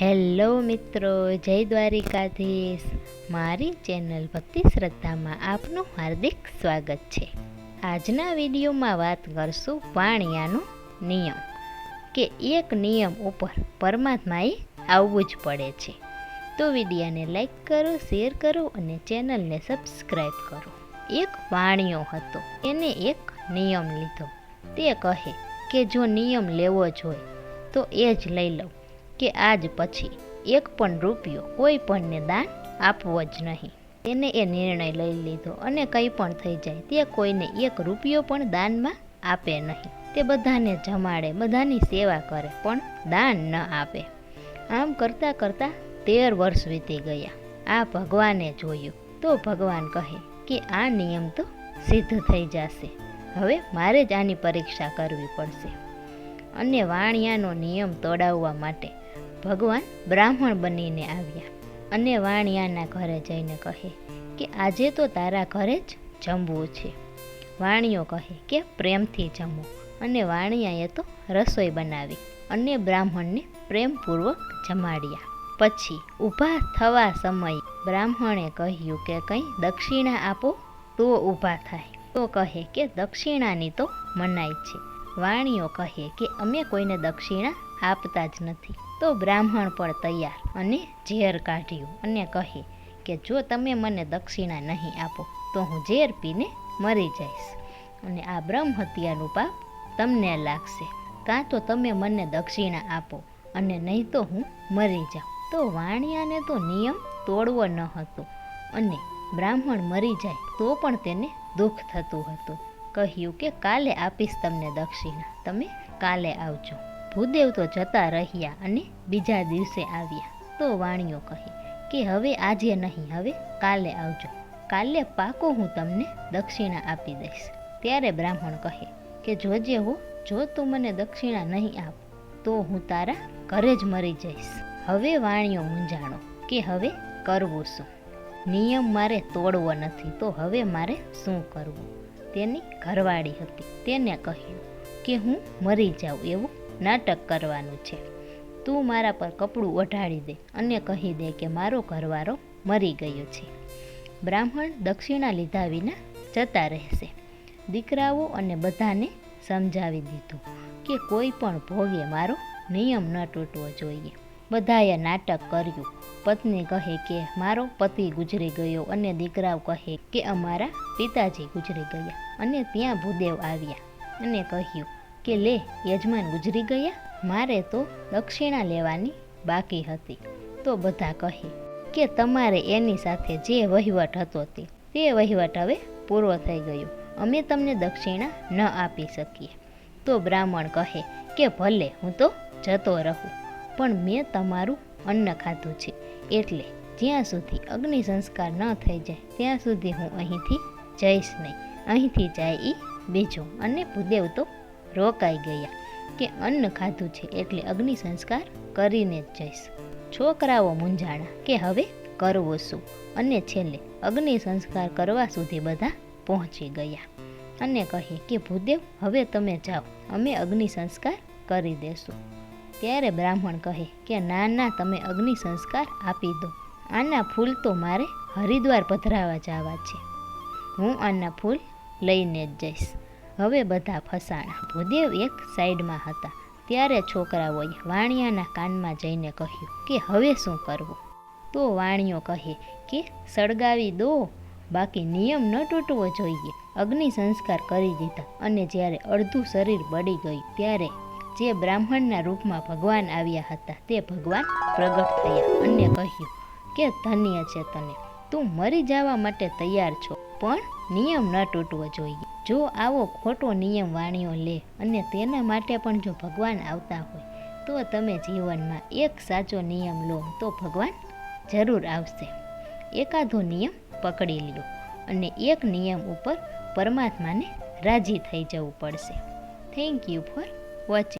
Hello મિત્રો, જય દ્વારિકાધીશ. મારી ચેનલ ભક્તિ શ્રદ્ધામાં આપનું હાર્દિક સ્વાગત છે. આજના વિડીયોમાં વાત કરશું વાણિયાનો નિયમ, કે એક નિયમ ઉપર પરમાત્માએ આવવું જ પડે છે. તો વિડીયાને લાઈક કરો, શેર કરો અને ચેનલને સબસ્ક્રાઈબ કરો. એક વાણિયો હતો, એને એક નિયમ લીધો. તે કહે કે જો નિયમ લેવો જ હોય, તો એ જ લઈ લઉં. કે આજ પછી એક પણ રૂપિયો કોઈ પણને દાન આપવો જ નહીં. તેને એ નિર્ણય લઈ લીધો અને કંઈ પણ થઈ જાય તે કોઈને એક રૂપિયો પણ દાનમાં આપે નહીં. તે બધાને જમાડે, બધાની સેવા કરે, પણ દાન ન આપે. આમ કરતાં કરતાં તેર વર્ષ વીતી ગયા. આ ભગવાને જોયું. તો ભગવાન કહે કે આ નિયમ તો સિદ્ધ થઈ જશે. હવે મારે જ આની પરીક્ષા કરવી પડશે. અને વાણિયાનો નિયમ તોડાવવા માટે ભગવાન બ્રાહ્મણ બનીને આવ્યા અને વાણિયાના ઘરે જઈને કહે કે આજે તો તારા ઘરે જ જમવું છે. વાણિયો કહે કે પ્રેમથી જમો અને વાણિયાએ તો રસોઈ બનાવી અને બ્રાહ્મણને પ્રેમપૂર્વક જમાડ્યા. પછી ઊભા થવા સમયે બ્રાહ્મણે કહ્યું કે કંઈ દક્ષિણા આપો તો ઊભા થાય. તો કહે કે દક્ષિણાની તો મનાઈ છે. વાણીઓ કહે કે અમે કોઈને દક્ષિણા આપતા જ નથી. તો બ્રાહ્મણ પણ તૈયાર અને ઝેર કાઢ્યું અને કહે કે જો તમે મને દક્ષિણા નહીં આપો, તો હું ઝેર પીને મરી જઈશ. અને આ બ્રહ્મ હત્યાનું પાપ તમને લાગશે. કાં તો તમે મને દક્ષિણા આપો અને નહીં તો હું મરી જાઉં. તો વાણિયાને તો નિયમ તોડવો ન હતો અને બ્રાહ્મણ મરી જાય તો પણ તેને દુઃખ થતું હતું. કહ્યું કે કાલે આપીશ તમને દક્ષિણા. તમે કાલે આવજો. ભૂદેવ તો જતા રહ્યા અને બીજા દિવસે આવ્યા. તો વાણીઓ કહે કે હવે આજે નહીં, હવે કાલે આવજો. કાલે પાકો હું તમને દક્ષિણા આપી દઈશ. ત્યારે બ્રાહ્મણ કહે કે જોજે હો, જો તું મને દક્ષિણા નહીં આપ, તો હું તારા ઘરે જ મરી જઈશ. હવે વાણીઓ મૂંઝાણો કે હવે કરવું શું? નિયમ મારે તોડવો નથી, તો હવે મારે શું કરવું? તેની ઘરવાળી હતી. તેને કહ્યું કે હું મરી જાઉં એવું નાટક કરવાનું છે. તું મારા પર કપડું ઓઢાડી દે અને કહી દે કે મારો ઘરવાળો મરી ગયો છે. બ્રાહ્મણ દક્ષિણા લીધા વિના જતા રહેશે. દીકરાઓ અને બધાને સમજાવી દીધું કે કોઈ પણ ભોગે મારો નિયમ ન તૂટવો જોઈએ. બધાએ નાટક કર્યું. પત્ની કહે કે મારો પતિ ગુજરી ગયો અને દીકરાઓ કહે કે અમારા પિતાજી ગુજરી ગયા અને ત્યાં ભૂદેવ આવ્યા અને કહ્યું કે લે, યજમાન ગુજરી ગયા? મારે તો દક્ષિણા લેવાની બાકી હતી. તો બધા કહે કે તમારે એની સાથે જે વહીવટ હતો તે તે વહીવટ હવે પૂરો થઈ ગયો. અમે તમને દક્ષિણા ન આપી શકીએ. તો બ્રાહ્મણ કહે કે ભલે, હું તો જતો રહું. પણ મેં તમારું અન્ન ખાધું છે. એટલે જ્યાં સુધી અગ્નિ સંસ્કાર ન થઈ જાય, ત્યાં સુધી હું અહીંથી જઈશ નહીં. અહીંથી જાય એ બીજું. અને ભૂદેવ તો રોકાઈ ગયા કે અન્ન ખાધું છે એટલે અગ્નિ સંસ્કાર કરીને જ જઈશ. છોકરાઓ મૂંઝાણા કે હવે કરવું શું? અને છેલ્લે અગ્નિ સંસ્કાર કરવા સુધી બધા પહોંચી ગયા અને કહે કે, ભૂદેવ, હવે તમે જાઓ, અમે અગ્નિ સંસ્કાર કરી દેશું. ત્યારે બ્રાહ્મણ કહે કે, ના ના, તમે અગ્નિ સંસ્કાર આપી દો. આના ફૂલ તો મારે હરિદ્વાર પધરાવા જવા છે. હું આના ફૂલ લઈને જ જઈશ. હવે બધા ફસાણા. ભૂદેવ એક સાઈડમાં હતા. ત્યારે છોકરાઓએ વાણિયાના કાનમાં જઈને કહ્યું કે હવે શું કરવું? તો વાણિયો કહે કે સળગાવી દો. બાકી નિયમ ન તૂટવો જોઈએ. અગ્નિ સંસ્કાર કરી દીધા અને જ્યારે અડધું શરીર બળી ગયું ત્યારે જે બ્રાહ્મણના રૂપમાં ભગવાન આવ્યા હતા તે ભગવાન પ્રગટ થયા અને કહ્યું કે ધન્ય છે તને. તું મરી જવા માટે તૈયાર છો. પણ નિયમ ન તૂટવો જોઈએ. જો આવો ખોટો નિયમ વાણીઓ લે અને તેના માટે પણ જો ભગવાન આવતા હોય, તો તમે જીવનમાં એક સાચો નિયમ લો, તો ભગવાન જરૂર આવશે. એકાદો નિયમ પકડી લ્યો અને એક નિયમ ઉપર પરમાત્માને રાજી થઈ જવું પડશે. Thank you for watching